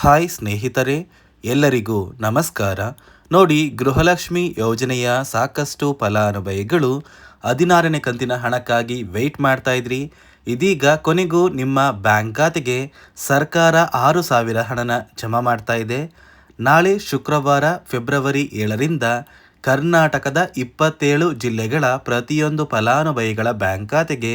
Hi ಸ್ನೇಹಿತರೆ, ಎಲ್ಲರಿಗೂ ನಮಸ್ಕಾರ. ನೋಡಿ, ಗೃಹಲಕ್ಷ್ಮಿ ಯೋಜನೆಯ ಸಾಕಷ್ಟು ಫಲಾನುಭವಿಗಳು ಹದಿನಾರನೇ ಕಂತಿನ ಹಣಕ್ಕಾಗಿ ವೆಯ್ಟ್ ಮಾಡ್ತಾ ಇದ್ರಿ. ಇದೀಗ ಕೊನೆಗೂ ನಿಮ್ಮ ಬ್ಯಾಂಕ್ ಖಾತೆಗೆ ಸರ್ಕಾರ ಆರು ಸಾವಿರ ಹಣನ ಜಮಾ ಮಾಡ್ತಾ ಇದೆ. ನಾಳೆ ಶುಕ್ರವಾರ, ಫೆಬ್ರವರಿ ಏಳರಿಂದ ಕರ್ನಾಟಕದ ಇಪ್ಪತ್ತೇಳು ಜಿಲ್ಲೆಗಳ ಪ್ರತಿಯೊಂದು ಫಲಾನುಭವಿಗಳ ಬ್ಯಾಂಕ್ ಖಾತೆಗೆ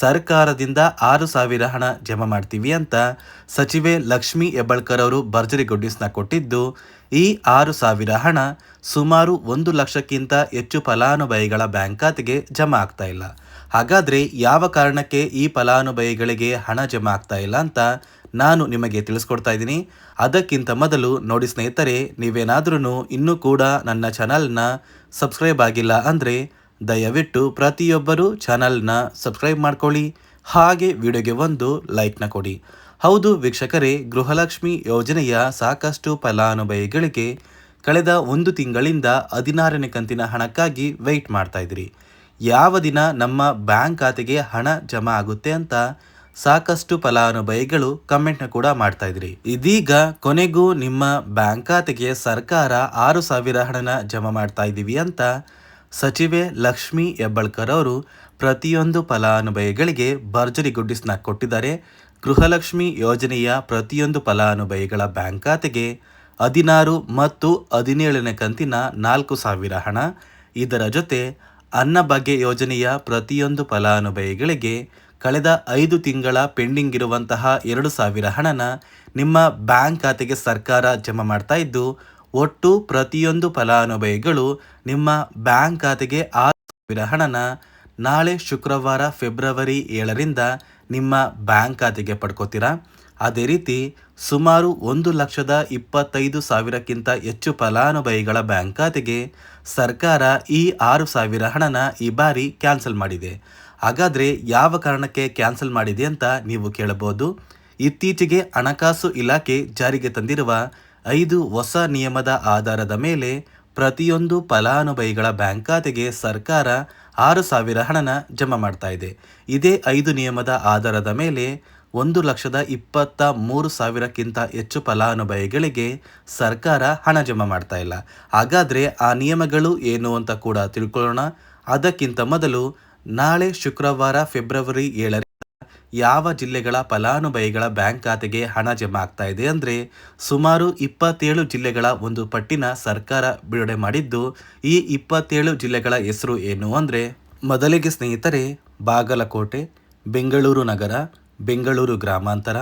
ಸರ್ಕಾರದಿಂದ ಆರು ಸಾವಿರ ಹಣ ಜಮಾ ಮಾಡ್ತೀವಿ ಅಂತ ಸಚಿವೆ ಲಕ್ಷ್ಮಿ ಹೆಬ್ಬಳ್ಕರ್ ಅವರು ಭರ್ಜರಿ ಗುಡ್ಡಿಸ್ನ ಕೊಟ್ಟಿದ್ದು, ಈ ಆರು ಸಾವಿರ ಹಣ ಸುಮಾರು ಒಂದು ಲಕ್ಷಕ್ಕಿಂತ ಹೆಚ್ಚು ಫಲಾನುಭವಿಗಳ ಬ್ಯಾಂಕ್ ಖಾತೆಗೆ ಜಮಾ ಆಗ್ತಾ ಇಲ್ಲ. ಹಾಗಾದರೆ ಯಾವ ಕಾರಣಕ್ಕೆ ಈ ಫಲಾನುಭವಿಗಳಿಗೆ ಹಣ ಜಮಾ ಆಗ್ತಾ ಇಲ್ಲ ಅಂತ ನಾನು ನಿಮಗೆ ತಿಳಿಸ್ಕೊಡ್ತಾ ಇದ್ದೀನಿ. ಅದಕ್ಕಿಂತ ಮೊದಲು ನೋಡಿ ಸ್ನೇಹಿತರೆ ನೀವೇನಾದ್ರೂ ಇನ್ನೂ ಕೂಡ ನನ್ನ ಚಾನಲ್ನ ಸಬ್ಸ್ಕ್ರೈಬ್ ಆಗಿಲ್ಲ ಅಂದರೆ ದಯವಿಟ್ಟು ಪ್ರತಿಯೊಬ್ಬರೂ ಚಾನಲ್ನ ಸಬ್ಸ್ಕ್ರೈಬ್ ಮಾಡ್ಕೊಳ್ಳಿ. ಹಾಗೆ ವಿಡಿಯೋಗೆ ಒಂದು ಲೈಕ್ನ ಕೊಡಿ. ಹೌದು ವೀಕ್ಷಕರೇ, ಗೃಹಲಕ್ಷ್ಮಿ ಯೋಜನೆಯ ಸಾಕಷ್ಟು ಫಲಾನುಭವಿಗಳಿಗೆ ಕಳೆದ ಒಂದು ತಿಂಗಳಿಂದ ಹದಿನಾರನೇ ಕಂತಿನ ಹಣಕ್ಕಾಗಿ ವೆಯ್ಟ್ ಮಾಡ್ತಾ ಇದ್ರಿ ಯಾವ ದಿನ ನಮ್ಮ ಬ್ಯಾಂಕ್ ಖಾತೆಗೆ ಹಣ ಜಮಾ ಆಗುತ್ತೆ ಅಂತ ಸಾಕಷ್ಟು ಫಲಾನುಭವಿಗಳು ಕಮೆಂಟ್ನ ಕೂಡ ಮಾಡ್ತಾ ಇದ್ರಿ ಇದೀಗ ಕೊನೆಗೂ ನಿಮ್ಮ ಬ್ಯಾಂಕ್ ಖಾತೆಗೆ ಸರ್ಕಾರ ಆರು ಸಾವಿರ ಹಣನ ಜಮಾ ಮಾಡ್ತಾ ಇದ್ದೀವಿ ಅಂತ ಸಚಿವೆ ಲಕ್ಷ್ಮಿ ಹೆಬ್ಬಳ್ಕರ್ ಅವರು ಪ್ರತಿಯೊಂದು ಫಲಾನುಭವಿಗಳಿಗೆ ಭರ್ಜರಿ ಗುಡ್ಡಿಸ್ನ ಕೊಟ್ಟಿದ್ದಾರೆ. ಗೃಹಲಕ್ಷ್ಮಿ ಯೋಜನೆಯ ಪ್ರತಿಯೊಂದು ಫಲಾನುಭವಿಗಳ ಬ್ಯಾಂಕ್ ಖಾತೆಗೆ ಹದಿನಾರು ಮತ್ತು ಹದಿನೇಳನೇ ಕಂತಿನ ನಾಲ್ಕು ಸಾವಿರ ಹಣ. ಇದರ ಜೊತೆ ಅನ್ನಭಾಗ್ಯ ಯೋಜನೆಯ ಪ್ರತಿಯೊಂದು ಫಲಾನುಭವಿಗಳಿಗೆ ಕಳೆದ ಐದು ತಿಂಗಳ ಪೆಂಡಿಂಗ್ ಇರುವಂತಹ ಎರಡು ಸಾವಿರ ಹಣನ ನಿಮ್ಮ ಬ್ಯಾಂಕ್ ಖಾತೆಗೆ ಸರ್ಕಾರ ಜಮಾ ಮಾಡ್ತಾ ಇದ್ದು ಒಟ್ಟು ಪ್ರತಿಯೊಂದು ಫಲಾನುಭವಿಗಳು ನಿಮ್ಮ ಬ್ಯಾಂಕ್ ಖಾತೆಗೆ ಆರು ಹಣನ ನಾಳೆ ಶುಕ್ರವಾರ ಫೆಬ್ರವರಿ ಏಳರಿಂದ ನಿಮ್ಮ ಬ್ಯಾಂಕ್ ಖಾತೆಗೆ ಪಡ್ಕೋತೀರಾ? ಅದೇ ರೀತಿ ಸುಮಾರು ಒಂದು ಲಕ್ಷದ ಇಪ್ಪತ್ತೈದು ಸಾವಿರಕ್ಕಿಂತ ಹೆಚ್ಚು ಫಲಾನುಭವಿಗಳ ಬ್ಯಾಂಕ್ ಖಾತೆಗೆ ಸರ್ಕಾರ ಈ ಆರು ಸಾವಿರ ಹಣನ ಈ ಬಾರಿ ಕ್ಯಾನ್ಸಲ್ ಮಾಡಿದೆ. ಹಾಗಾದರೆ ಯಾವ ಕಾರಣಕ್ಕೆ ಕ್ಯಾನ್ಸಲ್ ಮಾಡಿದೆ ಅಂತ ನೀವು ಕೇಳಬಹುದು. ಇತ್ತೀಚೆಗೆ ಹಣಕಾಸು ಇಲಾಖೆ ಜಾರಿಗೆ ತಂದಿರುವ ಐದು ಹೊಸ ನಿಯಮದ ಆಧಾರದ ಮೇಲೆ ಪ್ರತಿಯೊಂದು ಫಲಾನುಭವಿಗಳ ಬ್ಯಾಂಕ್ ಖಾತೆಗೆ ಸರ್ಕಾರ ಆರು ಸಾವಿರ ಹಣನ ಜಮಾ ಮಾಡ್ತಾ ಇದೆ. ಇದೇ ಐದು ನಿಯಮದ ಆಧಾರದ ಮೇಲೆ ಒಂದು ಲಕ್ಷದ ಇಪ್ಪತ್ತ ಮೂರು ಸಾವಿರಕ್ಕಿಂತ ಹೆಚ್ಚು ಫಲಾನುಭವಿಗಳಿಗೆ ಸರ್ಕಾರ ಹಣ ಜಮಾ ಮಾಡ್ತಾ ಇಲ್ಲ. ಹಾಗಾದರೆ ಆ ನಿಯಮಗಳು ಏನು ಅಂತ ಕೂಡ ತಿಳ್ಕೊಳ್ಳೋಣ. ಅದಕ್ಕಿಂತ ಮೊದಲು ನಾಳೆ ಶುಕ್ರವಾರ ಫೆಬ್ರವರಿ ಏಳರಿಂದ ಯಾವ ಜಿಲ್ಲೆಗಳ ಫಲಾನುಭವಿಗಳ ಬ್ಯಾಂಕ್ ಖಾತೆಗೆ ಹಣ ಜಮಾ ಆಗ್ತಾ ಇದೆ ಅಂದರೆ ಸುಮಾರು ಇಪ್ಪತ್ತೇಳು ಜಿಲ್ಲೆಗಳ ಒಂದು ಪಟ್ಟಿನ ಸರ್ಕಾರ ಬಿಡುಗಡೆ ಮಾಡಿದ್ದು, ಈ ಇಪ್ಪತ್ತೇಳು ಜಿಲ್ಲೆಗಳ ಹೆಸರು ಏನು ಅಂದರೆ ಮೊದಲಿಗೆ ಸ್ನೇಹಿತರೆ, ಬಾಗಲಕೋಟೆ, ಬೆಂಗಳೂರು ನಗರ, ಬೆಂಗಳೂರು ಗ್ರಾಮಾಂತರ,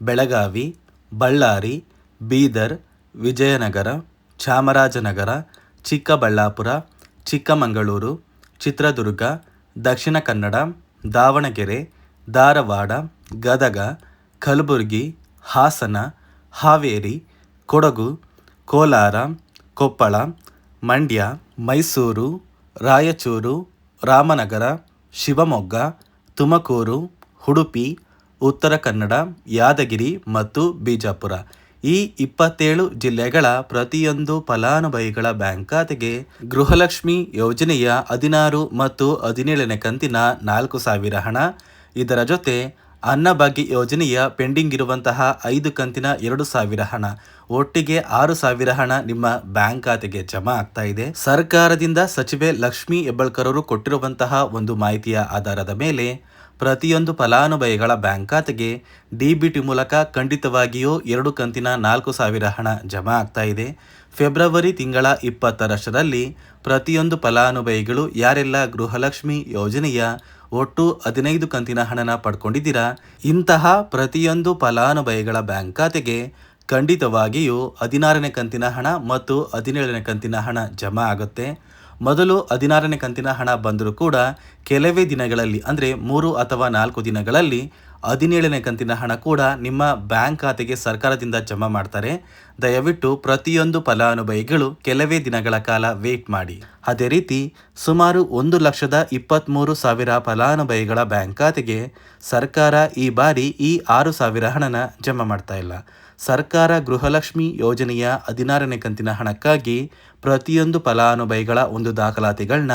ಬೆಳಗಾವಿ, ಬಳ್ಳಾರಿ, ಬೀದರ್, ವಿಜಯನಗರ, ಚಾಮರಾಜನಗರ, ಚಿಕ್ಕಬಳ್ಳಾಪುರ, ಚಿಕ್ಕಮಗಳೂರು, ಚಿತ್ರದುರ್ಗ, ದಕ್ಷಿಣ ಕನ್ನಡ, ದಾವಣಗೆರೆ ಧಾರವಾಡ, ಗದಗ, ಕಲಬುರಗಿ, ಹಾಸನ, ಹಾವೇರಿ, ಕೊಡಗು, ಕೋಲಾರ, ಕೊಪ್ಪಳ, ಮಂಡ್ಯ, ಮೈಸೂರು, ರಾಯಚೂರು, ರಾಮನಗರ, ಶಿವಮೊಗ್ಗ, ತುಮಕೂರು, ಉಡುಪಿ, ಉತ್ತರ ಕನ್ನಡ, ಯಾದಗಿರಿ ಮತ್ತು ಬಿಜಾಪುರ. ಈ ಇಪ್ಪತ್ತೇಳು ಜಿಲ್ಲೆಗಳ ಪ್ರತಿಯೊಂದು ಫಲಾನುಭವಿಗಳ ಬ್ಯಾಂಕ್ ಖಾತೆಗೆ ಗೃಹಲಕ್ಷ್ಮಿ ಯೋಜನೆಯ ಹದಿನಾರು ಮತ್ತು ಹದಿನೇಳನೇ ಕಂತಿನ ನಾಲ್ಕು ಸಾವಿರ ಹಣ ಇದರ ಜೊತೆ ಅನ್ನಭಾಗ್ಯ ಯೋಜನೆಯ ಪೆಂಡಿಂಗ್ ಇರುವಂತಹ ಐದು ಕಂತಿನ ಎರಡು ಸಾವಿರ ಹಣ. ಒಟ್ಟಿಗೆ ಆರು ಸಾವಿರ ಹಣ ನಿಮ್ಮ ಬ್ಯಾಂಕ್ ಖಾತೆಗೆ ಜಮಾ ಆಗ್ತಾ ಇದೆ. ಸರ್ಕಾರದಿಂದ ಸಚಿವೆ ಲಕ್ಷ್ಮಿ ಹೆಬ್ಬಳ್ಕರ್ ಅವರು ಕೊಟ್ಟಿರುವಂತಹ ಒಂದು ಮಾಹಿತಿಯ ಆಧಾರದ ಮೇಲೆ ಪ್ರತಿಯೊಂದು ಫಲಾನುಭವಿಗಳ ಬ್ಯಾಂಕ್ ಖಾತೆಗೆ ಡಿಬಿಟಿ ಮೂಲಕ ಖಂಡಿತವಾಗಿಯೂ ಎರಡು ಕಂತಿನ ನಾಲ್ಕು ಸಾವಿರ ಹಣ ಜಮಾ ಆಗ್ತಾ ಇದೆ. ಫೆಬ್ರವರಿ ತಿಂಗಳ ಇಪ್ಪತ್ತರಷ್ಟರಲ್ಲಿ ಪ್ರತಿಯೊಂದು ಫಲಾನುಭವಿಗಳು ಯಾರೆಲ್ಲ ಗೃಹಲಕ್ಷ್ಮಿ ಯೋಜನೆಯ ಒಟ್ಟು ಹದಿನೈದು ಕಂತಿನ ಹಣನ ಪಡ್ಕೊಂಡಿದ್ದೀರಾ? ಇಂತಹ ಪ್ರತಿಯೊಂದು ಫಲಾನುಭವಿಗಳ ಬ್ಯಾಂಕ್ ಖಾತೆಗೆ ಖಂಡಿತವಾಗಿಯೂ ಹದಿನಾರನೇ ಕಂತಿನ ಹಣ ಮತ್ತು ಹದಿನೇಳನೇ ಕಂತಿನ ಹಣ ಜಮಾ ಆಗುತ್ತೆ. ಮೊದಲು ಹದಿನಾರನೇ ಕಂತಿನ ಹಣ ಬಂದರೂ ಕೂಡ ಕೆಲವೇ ದಿನಗಳಲ್ಲಿ, ಅಂದರೆ ಮೂರು ಅಥವಾ ನಾಲ್ಕು ದಿನಗಳಲ್ಲಿ ಹದಿನೇಳನೇ ಕಂತಿನ ಹಣ ಕೂಡ ನಿಮ್ಮ ಬ್ಯಾಂಕ್ ಖಾತೆಗೆ ಸರ್ಕಾರದಿಂದ ಜಮಾ ಮಾಡ್ತಾರೆ. ದಯವಿಟ್ಟು ಪ್ರತಿಯೊಂದು ಫಲಾನುಭವಿಗಳು ಕೆಲವೇ ದಿನಗಳ ಕಾಲ ವೇಟ್ ಮಾಡಿ. ಅದೇ ರೀತಿ ಸುಮಾರು ಒಂದು ಲಕ್ಷದ ಇಪ್ಪತ್ತ್ಮೂರು ಸಾವಿರ ಫಲಾನುಭವಿಗಳ ಬ್ಯಾಂಕ್ ಖಾತೆಗೆ ಸರ್ಕಾರ ಈ ಬಾರಿ ಈ ಆರು ಸಾವಿರ ಹಣನ ಜಮಾ ಮಾಡ್ತಾ ಇಲ್ಲ. ಸರ್ಕಾರ ಗೃಹಲಕ್ಷ್ಮಿ ಯೋಜನೆಯ ಹದಿನಾರನೇ ಕಂತಿನ ಹಣಕ್ಕಾಗಿ ಪ್ರತಿಯೊಂದು ಫಲಾನುಭವಿಗಳ ಒಂದು ದಾಖಲಾತಿಗಳನ್ನ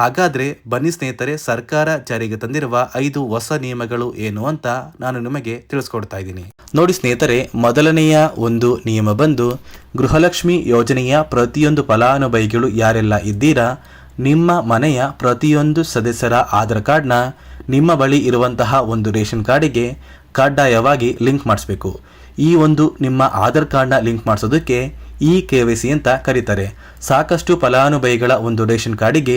ಹಾಗಾದರೆ ಬನ್ನಿ ಸ್ನೇಹಿತರೆ, ಸರ್ಕಾರ ಜಾರಿಗೆ ತಂದಿರುವ ಐದು ಹೊಸ ನಿಯಮಗಳು ಏನು ಅಂತ ನಾನು ನಿಮಗೆ ತಿಳಿಸ್ಕೊಡ್ತಾ ಇದ್ದೀನಿ. ನೋಡಿ ಸ್ನೇಹಿತರೆ, ಮೊದಲನೆಯ ಒಂದು ನಿಯಮ ಬಂದು, ಗೃಹಲಕ್ಷ್ಮಿ ಯೋಜನೆಯ ಪ್ರತಿಯೊಂದು ಫಲಾನುಭವಿಗಳು ಯಾರೆಲ್ಲ ಇದ್ದೀರಾ, ನಿಮ್ಮ ಮನೆಯ ಪ್ರತಿಯೊಂದು ಸದಸ್ಯರ ಆಧಾರ್ ಕಾರ್ಡ್ನ ನಿಮ್ಮ ಬಳಿ ಇರುವಂತಹ ಒಂದು ರೇಷನ್ ಕಾರ್ಡಿಗೆ ಕಡ್ಡಾಯವಾಗಿ ಲಿಂಕ್ ಮಾಡಿಸ್ಬೇಕು. ಈ ಒಂದು ನಿಮ್ಮ ಆಧಾರ್ ಕಾರ್ಡ್ನ ಲಿಂಕ್ ಮಾಡಿಸೋದಕ್ಕೆ ಇ ಕೆ ವೈ ಸಿ ಅಂತ ಕರೀತಾರೆ. ಸಾಕಷ್ಟು ಫಲಾನುಭವಿಗಳ ಒಂದು ರೇಷನ್ ಕಾರ್ಡಿಗೆ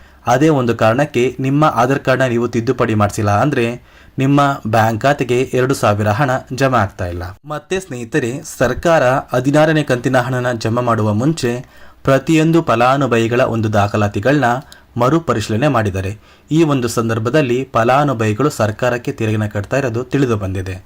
ಅದೇ ಒಂದು ಕಾರಣಕ್ಕೆ ನಿಮ್ಮ ಆಧಾರ್ ಕಾರ್ಡ್ನ ನೀವು ತಿದ್ದುಪಡಿ ಮಾಡಿಸಿಲ್ಲ ಅಂದರೆ ನಿಮ್ಮ ಬ್ಯಾಂಕ್ ಖಾತೆಗೆ ಎರಡು ಸಾವಿರ ಹಣ ಜಮಾ ಆಗ್ತಾ ಇಲ್ಲ. ಮತ್ತೆ ಸ್ನೇಹಿತರೆ, ಸರ್ಕಾರ ಹದಿನಾರನೇ ಕಂತಿನ ಹಣನ ಜಮಾ ಮಾಡುವ ಮುಂಚೆ ಪ್ರತಿಯೊಂದು ಫಲಾನುಭವಿಗಳ ಒಂದು ದಾಖಲಾತಿಗಳನ್ನ ಮರುಪರಿಶೀಲನೆ ಮಾಡಿದ್ದಾರೆ. ಈ ಒಂದು ಸಂದರ್ಭದಲ್ಲಿ ಫಲಾನುಭವಿಗಳು ಸರ್ಕಾರಕ್ಕೆ ತೆರಿಗೆನ ಕಟ್ತಾ ಇರೋದು ತಿಳಿದು ಬಂದಿದೆ.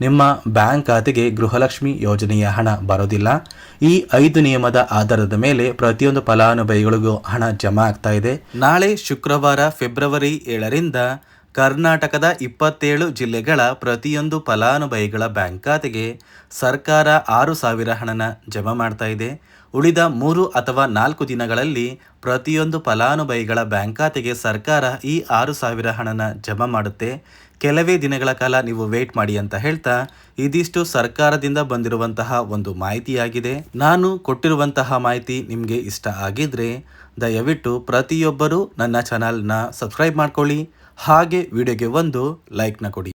ನಿಮ್ಮ ಬ್ಯಾಂಕ್ ಖಾತೆಗೆ ಗೃಹಲಕ್ಷ್ಮಿ ಯೋಜನೆಯ ಹಣ ಬರೋದಿಲ್ಲ. ಈ ಐದು ನಿಯಮದ ಆಧಾರದ ಮೇಲೆ ಪ್ರತಿಯೊಂದು ಫಲಾನುಭವಿಗಳಿಗೂ ಹಣ ಜಮಾ ಆಗ್ತಾ ಇದೆ. ನಾಳೆ ಶುಕ್ರವಾರ ಫೆಬ್ರವರಿ ಏಳರಿಂದ ಕರ್ನಾಟಕದ ಇಪ್ಪತ್ತೇಳು ಜಿಲ್ಲೆಗಳ ಪ್ರತಿಯೊಂದು ಫಲಾನುಭವಿಗಳ ಬ್ಯಾಂಕ್ ಖಾತೆಗೆ ಸರ್ಕಾರ ಆರು ಸಾವಿರ ಹಣನ ಜಮಾ ಮಾಡ್ತಾ ಇದೆ. ಉಳಿದ ಮೂರು ಅಥವಾ ನಾಲ್ಕು ದಿನಗಳಲ್ಲಿ ಪ್ರತಿಯೊಂದು ಫಲಾನುಭವಿಗಳ ಬ್ಯಾಂಕ್ ಖಾತೆಗೆ ಸರ್ಕಾರ ಈ ಆರು ಸಾವಿರ ಹಣನ ಜಮಾ ಮಾಡುತ್ತೆ. ಕೆಲವೇ ದಿನಗಳ ಕಾಲ ನೀವು ವೇಟ್ ಮಾಡಿ ಅಂತ ಹೇಳ್ತಾ ಇದಿಷ್ಟು ಸರ್ಕಾರದಿಂದ ಬಂದಿರುವಂತಹ ಒಂದು ಮಾಹಿತಿಯಾಗಿದೆ. ನಾನು ಕೊಟ್ಟಿರುವಂತಹ ಮಾಹಿತಿ ನಿಮಗೆ ಇಷ್ಟ ಆಗಿದ್ರೆ ದಯವಿಟ್ಟು ಪ್ರತಿಯೊಬ್ಬರೂ ನನ್ನ ಚಾನಲ್ನ ಸಬ್ಸ್ಕ್ರೈಬ್ ಮಾಡ್ಕೊಳ್ಳಿ. ಹಾಗೆ ವಿಡಿಯೋಗೆ ಒಂದು ಲೈಕ್ನ ಕೊಡಿ.